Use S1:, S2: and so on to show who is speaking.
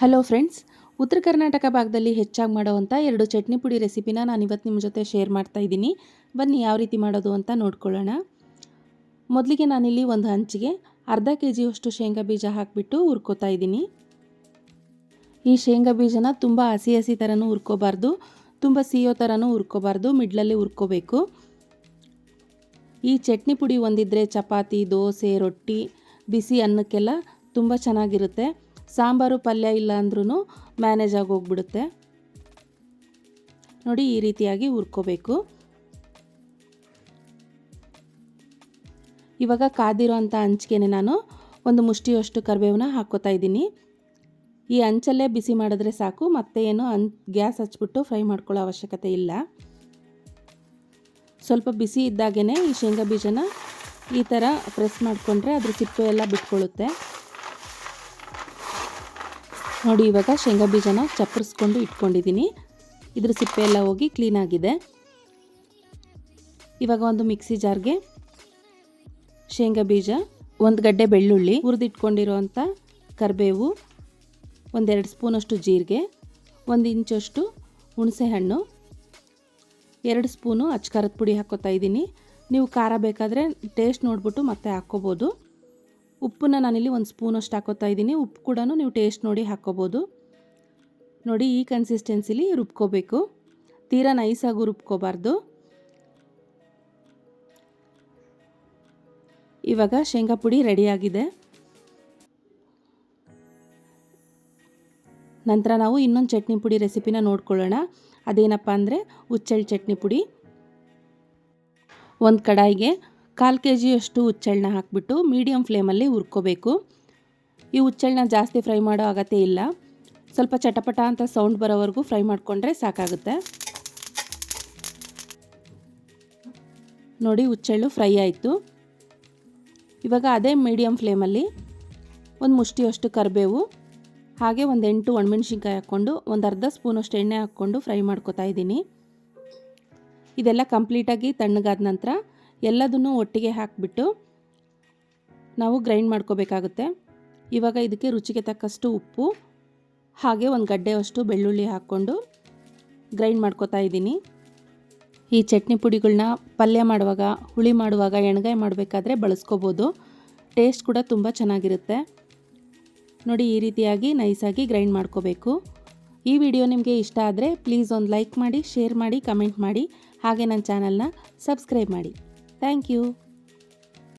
S1: Hello friends ಉತ್ತರ ಕರ್ನಾಟಕ ಭಾಗದಲ್ಲಿ ಹೆಚ್ಚಾಗಿ ಮಾಡೋವಂಥ ಎರಡು ಚಟ್ನಿ ಪುಡಿ ರೆಸಿಪಿನ ನಾನು ಇವತ್ತು ನಿಮ್ಮ ಜೊತೆ ಶೇರ್ ಮಾಡ್ತಾ ಇದ್ದೀನಿ. ಬನ್ನಿ ಯಾವ ರೀತಿ ಮಾಡೋದು ಅಂತ ನೋಡ್ಕೊಳ್ಳೋಣ. ಮೊದಲಿಗೆ ನಾನಿಲ್ಲಿ ಒಂದು ಹಂಚಿಗೆ ಅರ್ಧ ಕೆ ಜಿಯಷ್ಟು ಶೇಂಗಾ ಬೀಜ ಹಾಕಿಬಿಟ್ಟು ಹುರ್ಕೋತಾ ಇದ್ದೀನಿ. ಈ ಶೇಂಗಾ ಬೀಜನ ತುಂಬ ಹಸಿ ಹಸಿ ಥರನೂ ಹುರ್ಕೋಬಾರ್ದು, ತುಂಬ ಸಿಯೋ ಥರನೂ ಹುರ್ಕೋಬಾರ್ದು, ಮಿಡ್ಲಲ್ಲಿ ಹುರ್ಕೋಬೇಕು. ಈ ಚಟ್ನಿ ಪುಡಿ ಒಂದಿದ್ರೆ ಚಪಾತಿ, ದೋಸೆ, ರೊಟ್ಟಿ, ಬಿಸಿ ಅನ್ನಕ್ಕೆಲ್ಲ ತುಂಬ ಚೆನ್ನಾಗಿರುತ್ತೆ. ಸಾಂಬಾರು ಪಲ್ಯ ಇಲ್ಲ ಅಂದ್ರೂ ಮ್ಯಾನೇಜ್ ಆಗಿ ಹೋಗ್ಬಿಡುತ್ತೆ. ನೋಡಿ ಈ ರೀತಿಯಾಗಿ ಹುರ್ಕೋಬೇಕು. ಇವಾಗ ಕಾದಿರೋ ಅಂಥ ಹಂಚಿಗೆನೆ ನಾನು ಒಂದು ಮುಷ್ಟಿಯಷ್ಟು ಕರಿಬೇವನ್ನ ಹಾಕ್ಕೋತಾ ಇದ್ದೀನಿ. ಈ ಹಂಚಲ್ಲೇ ಬಿಸಿ ಮಾಡಿದ್ರೆ ಸಾಕು, ಮತ್ತೆ ಏನು ಅನ್ ಗ್ಯಾಸ್ ಹಚ್ಬಿಟ್ಟು ಫ್ರೈ ಮಾಡ್ಕೊಳ್ಳೋ ಅವಶ್ಯಕತೆ ಇಲ್ಲ. ಸ್ವಲ್ಪ ಬಿಸಿ ಇದ್ದಾಗೇ ಈ ಶೇಂಗಾ ಬೀಜನ ಈ ಥರ ಪ್ರೆಸ್ ಮಾಡಿಕೊಂಡ್ರೆ ಅದ್ರ ಸಿಪ್ಪೆ ಎಲ್ಲ ಬಿಟ್ಕೊಳ್ಳುತ್ತೆ. ನೋಡಿ, ಇವಾಗ ಶೇಂಗಾ ಬೀಜನ ಚಪ್ಪರಿಸ್ಕೊಂಡು ಇಟ್ಕೊಂಡಿದ್ದೀನಿ. ಇದ್ರ ಸಿಪ್ಪೆ ಎಲ್ಲ ಹೋಗಿ ಕ್ಲೀನಾಗಿದೆ ಇವಾಗ ಒಂದು ಮಿಕ್ಸಿ ಜಾರ್ಗೆ ಶೇಂಗಾ ಬೀಜ, ಒಂದು ಗಡ್ಡೆ ಬೆಳ್ಳುಳ್ಳಿ ಹುರಿದಿಟ್ಕೊಂಡಿರೋವಂಥ ಕರಿಬೇವು, ಒಂದೆರಡು ಸ್ಪೂನಷ್ಟು ಜೀರಿಗೆ, ಒಂದು ಇಂಚಷ್ಟು ಹುಣಸೆ ಹಣ್ಣು, ಎರಡು ಸ್ಪೂನು ಅಚ್ಕಾರದ ಪುಡಿ ಹಾಕ್ಕೋತಾ ಇದ್ದೀನಿ. ನೀವು ಖಾರ ಬೇಕಾದರೆ ಟೇಸ್ಟ್ ನೋಡಿಬಿಟ್ಟು ಮತ್ತೆ ಹಾಕ್ಕೋಬೋದು. ಉಪ್ಪನ್ನ ನಾನಿಲ್ಲಿ ಒಂದು ಸ್ಪೂನಷ್ಟು ಹಾಕೋತಾ ಇದ್ದೀನಿ. ಉಪ್ಪು ಕೂಡ ನೀವು ಟೇಸ್ಟ್ ನೋಡಿ ಹಾಕ್ಕೋಬೋದು ನೋಡಿ, ಈ ಕನ್ಸಿಸ್ಟೆನ್ಸಿಲಿ ರುಬ್ಕೋಬೇಕು. ತೀರಾ ನೈಸಾಗೂ ರುಬ್ಕೋಬಾರ್ದು. ಇವಾಗ ಶೇಂಗಾ ಪುಡಿ ರೆಡಿಯಾಗಿದೆ ನಂತರ ನಾವು ಇನ್ನೊಂದು ಚಟ್ನಿ ಪುಡಿ ರೆಸಿಪಿನ ನೋಡ್ಕೊಳ್ಳೋಣ. ಅದೇನಪ್ಪ ಅಂದರೆ ಹುಚ್ಚೆಳ್ಳು ಚಟ್ನಿ ಪುಡಿ. ಒಂದು ಕಡಾಯಿಗೆ ಕಾಲು ಕೆ ಜಿಯಷ್ಟು ಹುಚ್ಚೆಳ್ಳನ್ನ ಹಾಕಿಬಿಟ್ಟು ಮೀಡಿಯಮ್ ಫ್ಲೇಮಲ್ಲಿ ಹುರ್ಕೋಬೇಕು. ಈ ಹುಚ್ಚೆಳ್ಳನ್ನ ಜಾಸ್ತಿ ಫ್ರೈ ಮಾಡೋ ಅಗತ್ಯ ಇಲ್ಲ. ಸ್ವಲ್ಪ ಚಟಪಟ ಅಂತ ಸೌಂಡ್ ಬರೋವರೆಗೂ ಫ್ರೈ ಮಾಡಿಕೊಂಡ್ರೆ ಸಾಕಾಗುತ್ತೆ. ನೋಡಿ ಹುಚ್ಚೆಳ್ಳು ಫ್ರೈ ಆಯಿತು. ಇವಾಗ ಅದೇ ಮೀಡಿಯಮ್ ಫ್ಲೇಮಲ್ಲಿ ಒಂದು ಮುಷ್ಟಿಯಷ್ಟು ಕರಿಬೇವು, ಹಾಗೆ ಒಂದು ಎಂಟು ಒಣಮೆಣ್ಸಿನ್ಕಾಯಿ ಹಾಕ್ಕೊಂಡು ಒಂದು ಅರ್ಧ ಸ್ಪೂನಷ್ಟು ಎಣ್ಣೆ ಹಾಕ್ಕೊಂಡು ಫ್ರೈ ಮಾಡ್ಕೊತಾ ಇದ್ದೀನಿ. ಇದೆಲ್ಲ ಕಂಪ್ಲೀಟಾಗಿ ತಣ್ಣಗಾದ ನಂತರ ಎಲ್ಲದನ್ನು ಒಟ್ಟಿಗೆ ಹಾಕಿಬಿಟ್ಟು ನಾವು ಗ್ರೈಂಡ್ ಮಾಡ್ಕೋಬೇಕಾಗುತ್ತೆ. ಇವಾಗ ಇದಕ್ಕೆ ರುಚಿಗೆ ತಕ್ಕಷ್ಟು ಉಪ್ಪು, ಹಾಗೆ ಒಂದು ಗಡ್ಡೆಯಷ್ಟು ಬೆಳ್ಳುಳ್ಳಿ ಹಾಕ್ಕೊಂಡು ಗ್ರೈಂಡ್ ಮಾಡ್ಕೋತಾ ಇದ್ದೀನಿ. ಈ ಚಟ್ನಿ ಪುಡಿಗಳನ್ನ ಪಲ್ಯ ಮಾಡುವಾಗ, ಹುಳಿ ಮಾಡುವಾಗ, ಎಣ್ಗಾಯಿ ಮಾಡಬೇಕಾದ್ರೆ ಬಳಸ್ಕೋಬೋದು. ಟೇಸ್ಟ್ ಕೂಡ ತುಂಬ ಚೆನ್ನಾಗಿರುತ್ತೆ. ನೋಡಿ, ಈ ರೀತಿಯಾಗಿ ನೈಸಾಗಿ ಗ್ರೈಂಡ್ ಮಾಡ್ಕೋಬೇಕು. ಈ ವಿಡಿಯೋ ನಿಮಗೆ ಇಷ್ಟ ಆದರೆ ಪ್ಲೀಸ್ ಒಂದು ಲೈಕ್ ಮಾಡಿ, ಶೇರ್ ಮಾಡಿ, ಕಮೆಂಟ್ ಮಾಡಿ. ಹಾಗೆ ನನ್ನ ಚಾನಲ್ನ ಸಬ್ಸ್ಕ್ರೈಬ್ ಮಾಡಿ. Thank you.